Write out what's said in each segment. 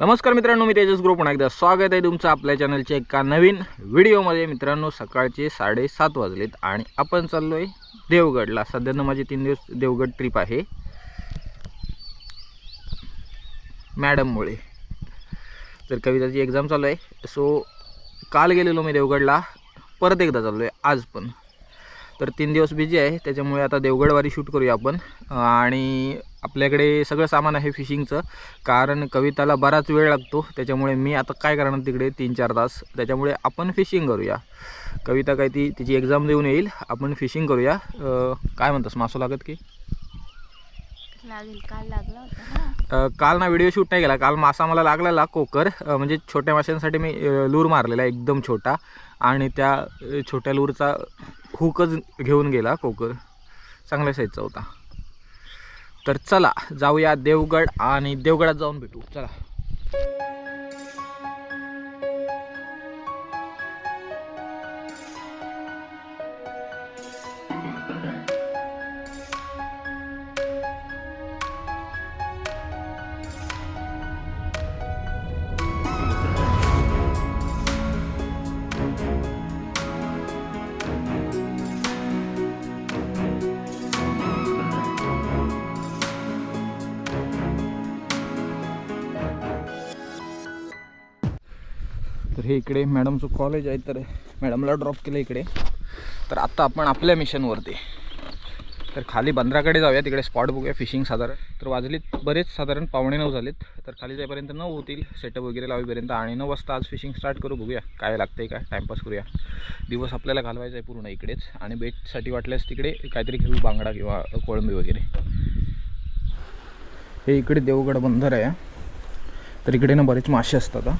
नमस्कार मित्रांनो मी तेजस ग्रुप. पुन्हा एकदा स्वागत आहे तुमचं आपल्या चॅनलच्या एका नवीन व्हिडिओमध्ये. मित्रांनो सकाळचे साडेसात वाजलेत आणि आपण चाललो आहे देवगडला. सध्यानं माझी तीन दिवस देवगड ट्रिप आहे. मॅडममुळे. तर कविताची एक्झाम चालू आहे. सो काल गेलेलो मी देवगडला. परत एकदा चाललो आहे आज पण. तर तीन दिवस बिझी आहे. त्याच्यामुळे आता देवगडवारी शूट करूया आपण. आणि आपल्याकडे सगळं सामान आहे फिशिंगचं कारण कविताला बराच वेळ लागतो. त्याच्यामुळे मी आता काय करणार तिकडे? तीन चार तास. त्याच्यामुळे आपण फिशिंग करूया. कविता काय ती? तिची एक्झाम देऊन येईल. आपण फिशिंग करूया. काय म्हणतास? मासो लागत की? लागेल. काल लागला काल ना व्हिडिओ शूट नाही केला. काल मासा मला लागलेला कोकर. म्हणजे छोट्या माशांसाठी मी लूर मारलेला एकदम छोटा. आणि त्या छोट्या लूरचा हुकच घेऊन गेला कोकर. चांगल्या साईजचा होता. तर चला जाऊया देवगड आणि देवगडात जाऊन भेटू. चला. तर हे इकडे मॅडमचं कॉलेज आहे तर मॅडमला ड्रॉप केलं इकडे. तर आत्ता आपण आपल्या मिशनवरती तर खाली बंदराकडे जाऊया तिकडे स्पॉट बघूया फिशिंग साधारण. तर वाजलीत बरेच साधारण पावणे नऊ झालेत. तर खाली जाईपर्यंत नऊ होतील सेटअप वगैरे लावेपर्यंत. आणि नऊ वाजता आज फिशिंग स्टार्ट करू बघूया काय लागतंय काय टाईमपास करूया. दिवस आपल्याला घालवायचा आहे पूर्ण इकडेच. आणि बेटसाठी वाटल्यास तिकडे काहीतरी घेऊ बांगडा किंवा कोळंबी वगैरे. हे इकडे देवगड बंदर आहे. तर इकडे ना बरेच मासे असतात हा.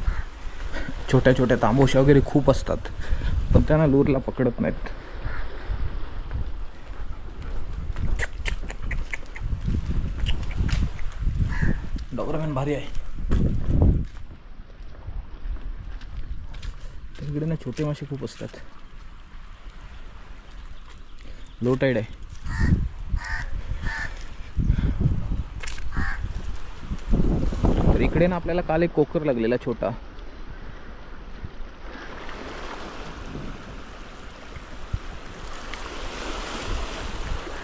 छोट्या छोट्या तांबोशा वगैरे खूप असतात. पण त्यांना लूरला पकडत नाहीत. डॉबरमॅन भारी आहे. तिकडे इकडे ना छोटे मासे खूप असतात. लो टाईड आहे तर इकडे ना आपल्याला काल एक कोकर लागलेला छोटा.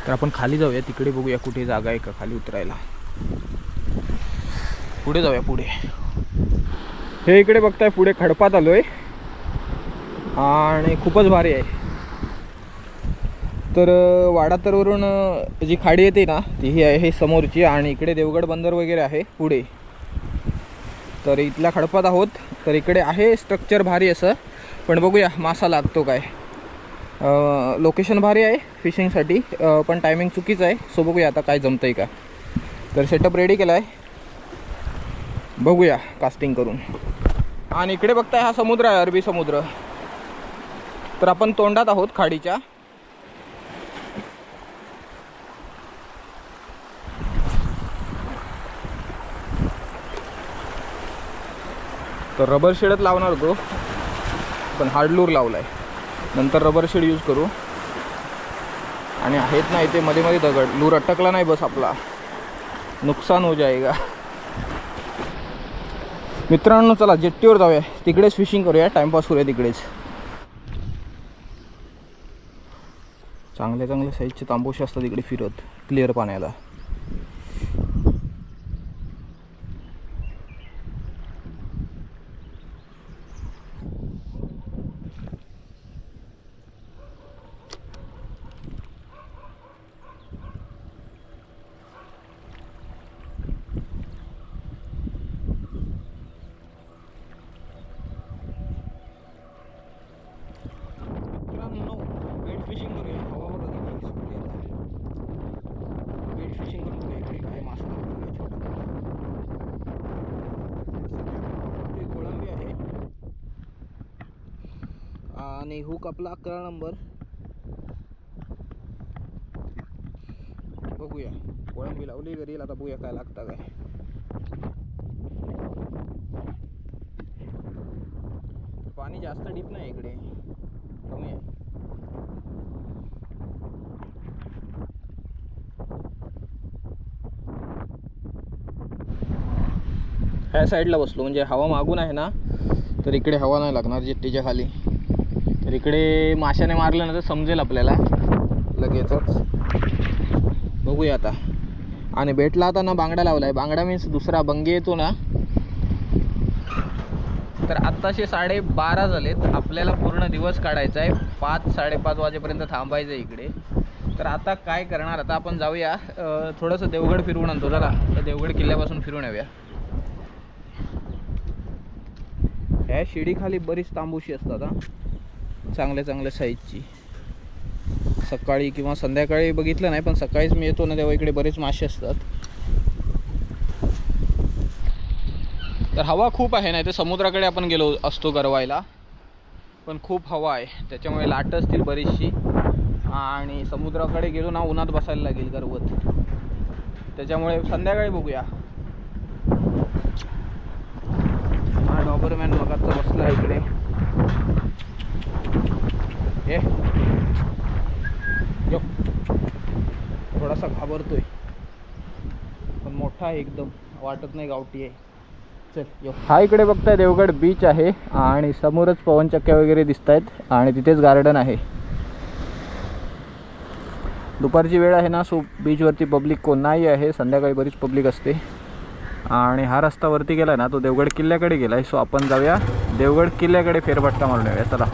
तर आपण खाली जाऊया. तिकडे बघूया कुठे जागा आहे का खाली उतरायला. पुढे जाऊया पुढे. हे इकडे बघताय पुढे खडपात आलोय. आणि खूपच भारी आहे. तर वाडातरवरून जी खाडी येते ना ती ही आहे समोरची. आणि इकडे देवगड बंदर वगैरे आहे पुढे. तर इथल्या खडपात आहोत. तर इकडे आहे स्ट्रक्चर भारी असं. पण बघूया मासा लागतो काय. लोकेशन भारी आहे फिशिंगसाठी पण टायमिंग चुकीचं आहे. सो बघूया आता काय जमतंय का. तर सेटअप रेडी केला आहे बघूया कास्टिंग करून. आणि इकडे बघताय हा समुद्र आहे अरबी समुद्र. तर आपण तोंडात आहोत खाडीच्या. तर रबर शेडच लावणार होतो पण हार्डलूर लावलाय. नंतर रबर शेड यूज करू. आणि आहेत ना इथे मध्ये मध्ये दगड. लूर अटकला नाही बस आपला. नुकसान हो जाएगा. मित्रांनो चला जेट्टीवर जाऊया. तिकडेच फिशिंग करूया. टाइमपास करूया तिकडेच. चांगल्या चांगल्या साईजचे तांबोशे असतात इकडे फिरत. क्लिअर पाण्याला मित्रांनो बेट फिशिंग करूया हवा बघा किती सुटली आता बेट फिशिंग करून बघूया इकडे काय मासा लागतो का छोटा ते कोळंबी आहे आणि हुक आपला अकरा नंबर बघूया. कोळंबी लावली घरी आता बघूया काय लागतं काय. पाणी जास्त डीप नाही इकडे. कमी आहे. ह्या साईडला बसलो. म्हणजे हवा मागून आहे ना तर इकडे हवा नाही लागणार जिट्टीच्या खाली. तर इकडे माशाने मारलं ना तर समजेल आपल्याला. लगेचच. बघूया आता. आणि भेटला आता ना बांगडा लावलाय. बांगडा मीन्स दुसरा बंगे येतो ना. तर आत्ताशे साडे बारा झालेत. आपल्याला पूर्ण दिवस काढायचा आहे. पाच साडेपाच वाजेपर्यंत थांबायचं आहे इकडे. तर आता काय करणार? आता आपण जाऊया. थोडंसं देवगड फिरवून आणतो. चला तर देवगड किल्ल्यापासून फिरून येऊया. ह्या शिडीखाली बरीच तांबूशी असतात हा. चांगल्या चांगल्या साईजची सकाळी किंवा संध्याकाळी बघितलं नाही पण सकाळीच मी येतो ना तेव्हा इकडे बरेच मासे असतात. तर हवा खूप आहे नाही तर समुद्राकडे आपण गेलो असतो गरवायला. पण खूप हवा आहे त्याच्यामुळे लाट असतील बरीचशी. आणि समुद्राकडे गेलो ना उन्हात बसायला लागेल गरवत. त्याच्यामुळे संध्याकाळी बघूया. हा डॉबरमॅन मगाचा बसला इकडे. ये. यो. थोडासा घाबरतोय. पण मोठा आहे एकदम. वाटत नाही गावठी आहे. चल यो. हा इकडे बघताय देवगड बीच आहे आणि समोरच पवनचक्क्या वगैरे दिसत आहेत आणि तिथेच गार्डन आहे. दुपारची वेळ आहे ना सो बीचवरती पब्लिक कोण नाही आहे. संध्याकाळी बरीच पब्लिक असते. आणि हा रस्ता वरती गेला ना तो देवगड किल्ल्याकडे गेला आहे सो आपण जाऊया देवगड किल्ल्याकडे फेरफटका मारून येऊया. चला.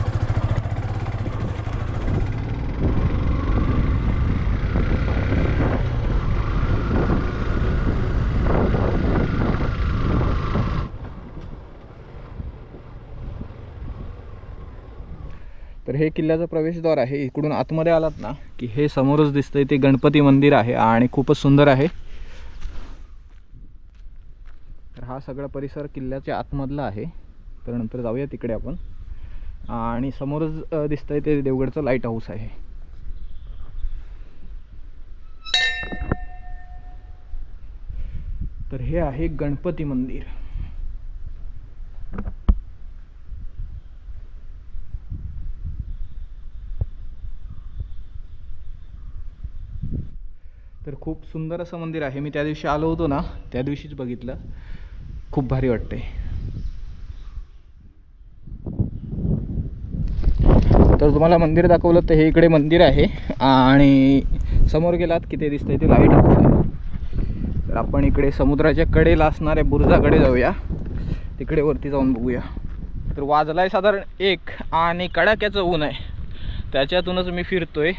तर हे किल्ल्याचं प्रवेशद्वार आहे. इकडून आतमध्ये आलात ना की हे समोरच दिसतंय ते गणपती मंदिर आहे आणि खूपच सुंदर आहे. तर हा सगळा परिसर किल्ल्याच्या आतमधला आहे. तर नंतर जाऊया तिकडे आपण. आणि समोरच दिसतंय ते देवगडचं लाइट हाऊस आहे. तर हे आहे गणपती मंदिर तर खूप सुंदर असं मंदिर आहे. मी त्या दिवशी आलो होतो ना त्या दिवशीच बघितलं. खूप भारी वाटते तर तुम्हाला मंदिर दाखवलं तर हे इकडे मंदिर आहे. आणि समोर गेलात की ते दिसतंय ते लाइट तर आपण इकडे समुद्राच्या कडेला असणाऱ्या बुरुजाकडे जाऊया. तिकडे वरती जाऊन बघूया. तर वाजलाय साधारण एक आणि कडाक्याचं ऊन आहे. त्याच्यातूनच मी फिरतोय.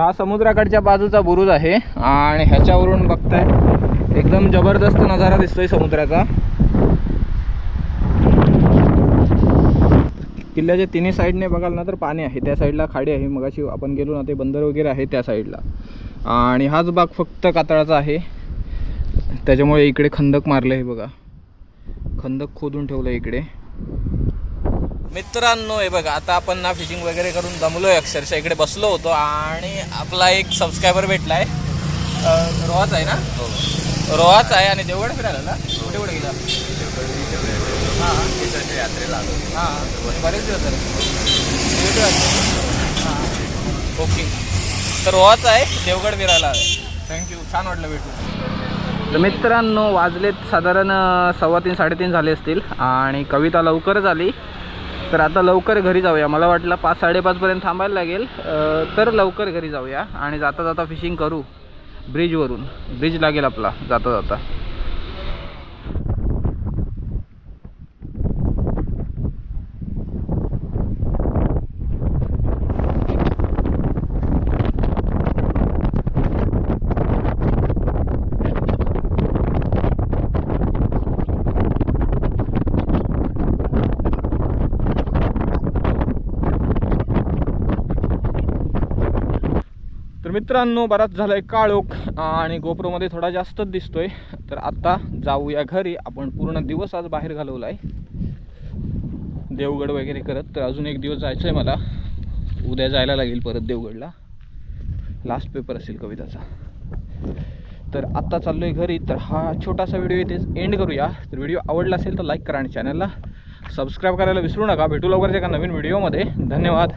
तर हा समुद्राकडच्या बाजूचा बुरुज आहे आणि ह्याच्यावरून बघताय एकदम जबरदस्त नजारा दिसतोय समुद्राचा. किल्ल्याच्या तिन्ही साईडने बघाल ना तर पाणी आहे. त्या साईडला खाडी आहे. मगाशी आपण गेलो ना ते बंदर वगैरे आहे त्या साईडला. आणि हाच भाग फक्त कातळाचा आहे. त्याच्यामुळे इकडे खंदक मारलं आहे बघा. खंदक खोदून ठेवलं इकडे. मित्रांनो हे बघा आता आपण ना फिशिंग वगैरे करून दमलोय अक्षरशः. इकडे बसलो होतो आणि आपला एक सबस्क्रायबर भेटलाय. अं, रोहाच आहे ना? रोहाच आहे आणि देवगड फिरायला ना कुठे कुठे गेला? हां. यात्रेला आलो. हां. बरेच दिवस झाले. हां. ओके. तर रोहाच आहे देवगड फिरायला थँक्यू छान वाटलं भेटू तर मित्रांनो वाजलेत साधारण सव्वा तीन साडेतीन झाले असतील आणि कविता लवकरच आली तर आता लवकर घरी जाऊया. मला वाटलं पाच साडेपाचपर्यंत थांबायला लागेल. तर लवकर घरी जाऊया आणि जाता जाता फिशिंग करू. ब्रिजवरून ब्रिज लागेल आपला जाता जाता. मित्रांनो बराच झालाय काळोख आणि गोप्रोमध्ये थोडा जास्तच दिसतोय. तर आता जाऊया घरी. आपण पूर्ण दिवस आज बाहेर घालवलाय. देवगड वगैरे करत. तर अजून एक दिवस जायचं आहे मला. उद्या जायला लागेल परत देवगडला. लास्ट पेपर असेल कविताचा. तर आत्ता चाललो आहे घरी. तर हा छोटासा व्हिडिओ इथेच एंड करूया. तर व्हिडिओ आवडला असेल तर लाईक करा आणि चॅनलला सबस्क्राईब करायला विसरू नका. भेटू लवकरच एका नवीन व्हिडिओमध्ये धन्यवाद.